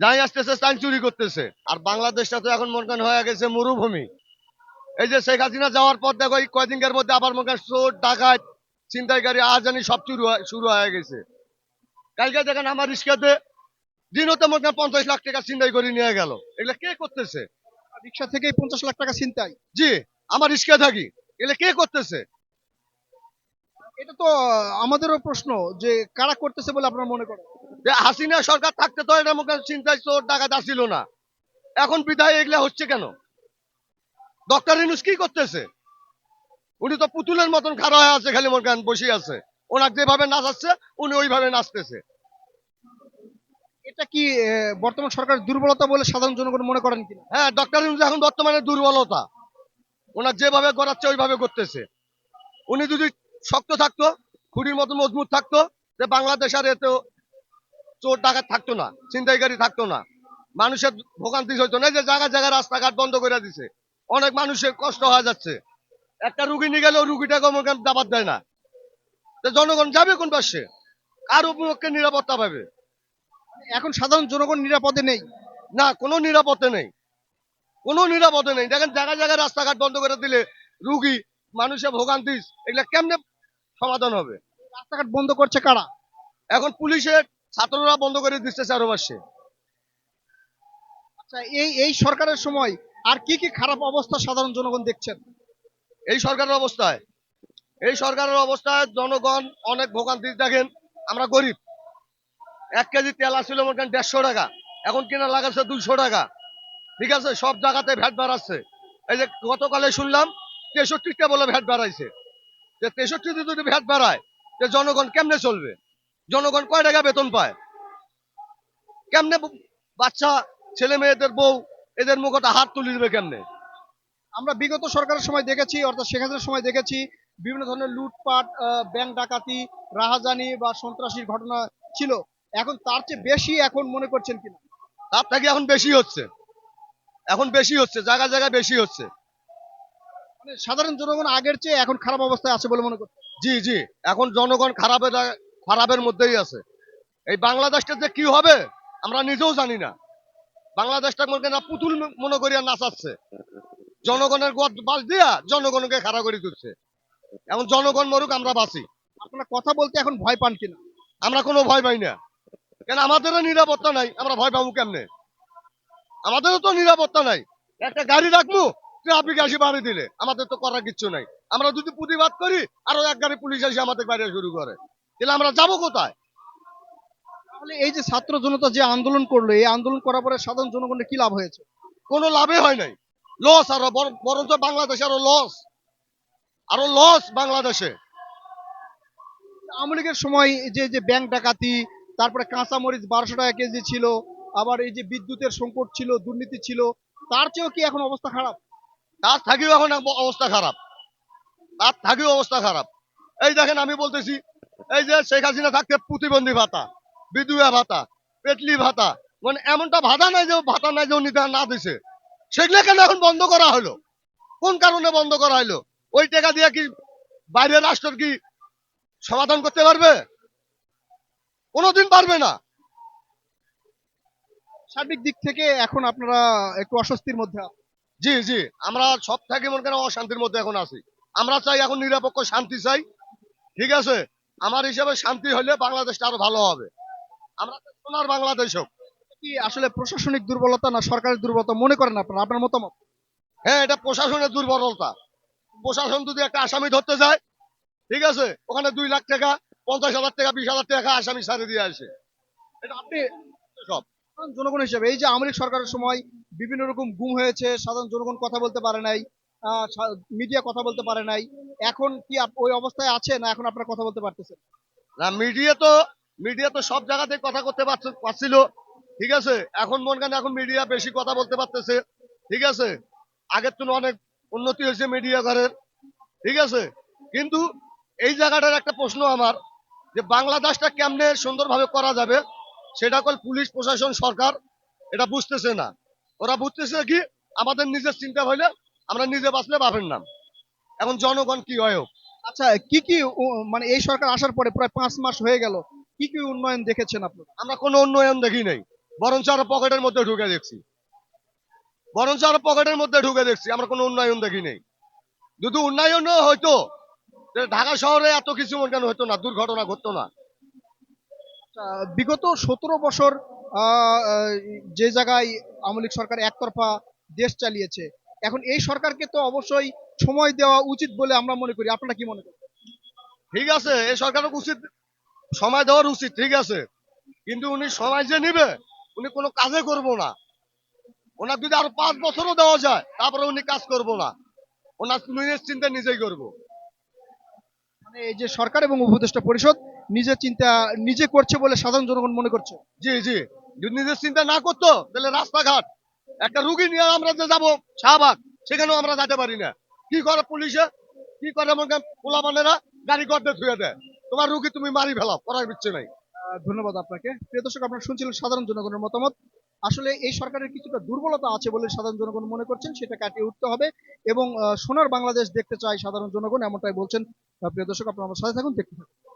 যাই আসতেছে তাই চুরি করতেছে। আর বাংলাদেশটা তো এখন মনে করেন হয়ে গেছে মরুভূমি। এই যে শেখ হাসিনা যাওয়ার পর দেখো এই কয়দিনের মধ্যে আবার মনে করেন চোর ডাকাত আজানি সব শুরু শুরু হয়ে গেছে। কালকে দেখেন আমার রিক্সাতে দিনতে মনে করেন পঞ্চাশ লাখ টাকা ছিনতাই করে নিয়ে গেল। এগুলো কে করতেছে? রিক্সা থেকেই পঞ্চাশ লাখ টাকা ছিনতাই। জি আমার রিক্সা থাকি। এগুলো কে করতেছে? এটা তো আমাদেরও প্রশ্ন যে কারা করতেছে বলে আপনারা মনে করেন? যে হাসিনা সরকার থাকতে তো এটা মুখে চিন্তায় চোর ডাকাত আসছিল না। এখন বিদায় এগুলা হচ্ছে কেন? ডক্টর ইনুস কি করতেছে? উনি তো পুতুলের মতন খাড়া হয়ে আছে খালি মনে করেন বসে আছে। ওনার যেভাবে নাচাচ্ছে উনি ওইভাবে নাচতেছে। এটা কি বর্তমান সরকারের দুর্বলতা বলে সাধারণ জনগণ মনে করেন কিনা? হ্যাঁ ডক্টর ইনুস এখন বর্তমানে দুর্বলতা। ওনার যেভাবে করাচ্ছে ওইভাবে করতেছে। উনি যদি শক্ত থাকতো খুঁড়ির মতো মজবুত থাকতো যে বাংলাদেশ আর এত চোর ডাকাত থাকতো না, ছিনতাইকারী থাকতো না। মানুষের ভোগান্তি হইতো না যে জায়গা জায়গায় রাস্তাঘাট বন্ধ করে দিছে। অনেক মানুষের কষ্ট হয়ে যাচ্ছে। একটা রুগী নিয়ে গেলেও রুগীটাকে মনে দাবাত দেয় না। জনগণ যাবে কোন পাশে? কার উপলক্ষে নিরাপত্তা পাবে? এখন সাধারণ জনগণ নিরাপদে নেই। না, কোনো নিরাপত্তা নেই। কোনো নিরাপদে নেই। দেখেন জায়গা জায়গায় রাস্তাঘাট বন্ধ করে দিলে রুগী, মানুষের ভোগান্তি, এগুলা কেমনে সমাধান হবে। রাস্তাঘাট বন্ধ করছে কারা? এখন পুলিশের ছাত্ররা বন্ধ করে দিচ্ছে চারপাশে। আচ্ছা এই এই সরকারের সময় আর কি কি খারাপ অবস্থা সাধারণ জনগণ দেখছেন? এই সরকারের অবস্থায়, এই সরকারের অবস্থায় জনগণ অনেক ভোগান্তি দেখেন আমরা গরিব। এক কেজি তেল আসছিল মনে করেন দেড়শো টাকা। এখন কিনা লাগাচ্ছে দুইশো টাকা। ঠিক আছে? সব জায়গাতে ভ্যাট বাড়াচ্ছে। এই যে গতকালে শুনলাম তেষট্টিটা বলে ভ্যাট বাড়াইছে। যে তেষট্টিতে যদি ভ্যাট বাড়ায়, যে জনগণ কেমনে চলবে? জনগণ কয় টাকা বেতন পায়? কেমনে বাচ্চা, ছেলে মেয়েদের বউ, এদের মুখতে হাত তুলে দেবে কেমনে? আমরা বিগত সরকারের সময় দেখেছি, অর্থাৎ শেখ হাসিনার সময় দেখেছি, বিভিন্ন ধরনের লুটপাট ব্যাংক ডাকাতি, রাহাজানি বা সন্ত্রাসীর ঘটনা ছিল। এখন তার চেয়ে বেশি এখন মনে করছেন কিনা? তার থেকে এখন বেশি হচ্ছে। এখন বেশি হচ্ছে জায়গা জায়গায় বেশি হচ্ছে। মানে সাধারণ জনগণ আগের চেয়ে এখন খারাপ অবস্থায় আছে বলে মনে করছেন জি জি। এখন জনগণ খারাপের খারাপের মধ্যেই আছে। এই বাংলাদেশটা যে কি হবে আমরা নিজেও জানি না। বাংলাদেশটা মনে করেন পুতুল মনে করিয়া নাচাচ্ছে। জনগণের গদ বাস দিয়া জনগণকে খাড়া করে তুলছে। এখন জনগণ মরুক আমরা বাঁচি। আপনারা কথা বলতে এখন ভয় পান কিনা? আমরা কোনো ভয় পাই না। কেন আমাদেরও নিরাপত্তা নাই আমরা ভয় পাবো কেমনে? আমাদেরও তো নিরাপত্তা নাই। একটা গাড়ি রাখব ট্রাফিক আসি বাড়ি দিলে আমাদের তো করার কিচ্ছু নাই। আমরা যদি প্রতিবাদ করি আরও এক গাড়ি পুলিশ এসে আমাদের বাইরে শুরু করে। তাহলে আমরা যাব কোথায়? তাহলে এই যে ছাত্র জনতা যে আন্দোলন করল এই আন্দোলন করার পরে সাধারণ জনগণের কি লাভ হয়েছে? কোনো লাভে হয় নাই। লস আরও বরঞ্চ বাংলাদেশে আরও লস আরও লস বাংলাদেশে। আওয়ামী লীগের সময় এই যে যে ব্যাংক ডাকাতি তারপরে কাঁচা মরিচ বারোশো টাকা কেজি ছিল আবার এই যে বিদ্যুতের সংকট ছিল দুর্নীতি ছিল তার চেয়েও কি এখন অবস্থা খারাপ? তার থাকিও এখন অবস্থা খারাপ। তার থাকিও অবস্থা খারাপ। এই দেখেন আমি বলতেছি, এই যে শেখ হাসিনা থাকতে প্রতিবন্ধী ভাতা, বিধুয়া ভাতা, পেটলি ভাতা মানে এমনটা ভাতা নাই যে ভাতা নাই যে নিতে না দিছে। সেগুলো কেন এখন বন্ধ করা হলো? কোন কারণে বন্ধ করা হলো? ওই টাকা দিয়ে কি বাইরের রাষ্ট্র কি সমাধান করতে পারবে? কোনোদিন পারবে না। সার্বিক দিক থেকে এখন আপনারা একটু অস্বস্তির মধ্যে। জি জি। আমরা সব থেকে মনে করেন অশান্তির মধ্যে এখন আছি। আমরা চাই এখন নিরপেক্ষ শান্তি চাই। ঠিক আছে? আমার হিসাবে শান্তি হলে বাংলাদেশটা আরও ভালো হবে। আমরা সোনার বাংলাদেশ হোক। কি আসলে প্রশাসনিক দুর্বলতা না সরকারের দুর্বলতা মনে করেন আপনারা? আপনার মতামত? হ্যাঁ এটা প্রশাসনের দুর্বলতা। প্রশাসন যদি একটা আসামি ধরতে যায় ঠিক আছে? ওখানে দুই লাখ টাকা পঞ্চাশ হাজার টাকা বিশ হাজার টাকা আসামি ছাড়ে দিয়ে আসে। এটা আপনি সব জনগণ হিসেবে এই যে আওয়ামী সরকারের সময় বিভিন্ন রকম গুম হয়েছে, সাধারণ জনগণ কথা বলতে পারে নাই মিডিয়া কথা বলতে পারে নাই। এখন কি ওই অবস্থায় আছে না এখন আপনারা কথা বলতে পারতেছেন? না মিডিয়া তো মিডিয়া তো সব জায়গাতে কথা করতে পারছে- পারছিল, ঠিক আছে? এখন মনে করেন এখন মিডিয়া বেশি কথা বলতে পারতেছে, ঠিক আছে? আগের তুলনায় অনেক উন্নতি হয়েছে মিডিয়া ঘরের, ঠিক আছে? কিন্তু এই জায়গাটার একটা প্রশ্ন আমার, যে বাংলাদেশটা কেমনে সুন্দরভাবে করা যাবে, সেটা কল পুলিশ, প্রশাসন, সরকার, এটা বুঝতেছে না। ওরা বুঝতেছে কি? আমাদের নিজের চিন্তা হইলে আমরা নিজে বাঁচলে বাপের নাম। এখন জনগণ কি হয় আচ্ছা কি কি মানে এই সরকার আসার পরে প্রায় পাঁচ মাস হয়ে গেল কি কি উন্নয়ন দেখেছেন আপনারা আমরা কোনো উন্নয়ন দেখি নাই। বরঞ্চ আরও পকেটের মধ্যে ঢুকে দেখছি। বরঞ্চ আরও পকেটের মধ্যে ঢুকে দেখছি আমরা কোনো উন্নয়ন দেখি নেই। যদি উন্নয়ন হয়তো ঢাকা শহরে এত কিছু মনে কেন হতো না দুর্ঘটনা ঘটতো না। বিগত সতেরো বছর যে জায়গায় আওয়ামী লীগ সরকার একতরফা দেশ চালিয়েছে এখন এই সরকারকে তো অবশ্যই সময় দেওয়া উচিত বলে আমরা মনে করি। আপনারা কি মনে করেন? ঠিক আছে এই সরকারের উচিত সময় দেওয়ার উচিত ঠিক আছে। কিন্তু উনি সময় যে নিবে উনি কোনো কাজে করব না। ওনার যদি আরও পাঁচ বছরও দেওয়া যায় তারপরে উনি কাজ করব না। ওনার নিজের চিন্তা নিজেই করব। মানে এই যে সরকার এবং উপদেষ্টা পরিষদ নিজের চিন্তা নিজে করছে বলে সাধারণ জনগণ মনে করছে? জি জি। যদি নিজের চিন্তা না করতো, তাহলে রাস্তাঘাট। একটা রুগী নিয়ে আমরা যে যাব, শাহবাগ, সেখানেও আমরা যেতে পারি না। কি করে পুলিশে? কি করে মনে পোলাপানেরা গাড়ি গর্দে ধুয়ে দেয়? তোমার রুগী তুমি মারি ফেলাও, করার ইচ্ছে নাই। ধন্যবাদ আপনাকে। প্রিয় দর্শক, আপনারা শুনছিলেন সাধারণ জনগণের মতামত। আসলে এই সরকারের কিছুটা দুর্বলতা আছে বলে সাধারণ জনগণ মনে করছেন, সেটা কাটিয়ে উঠতে হবে। এবং সোনার বাংলাদেশ দেখতে চাই সাধারণ জনগণ, এমনটাই বলছেন প্রিয় দর্শক, আপনারা আমার সাথে থাকুন, দেখতে থাকুন।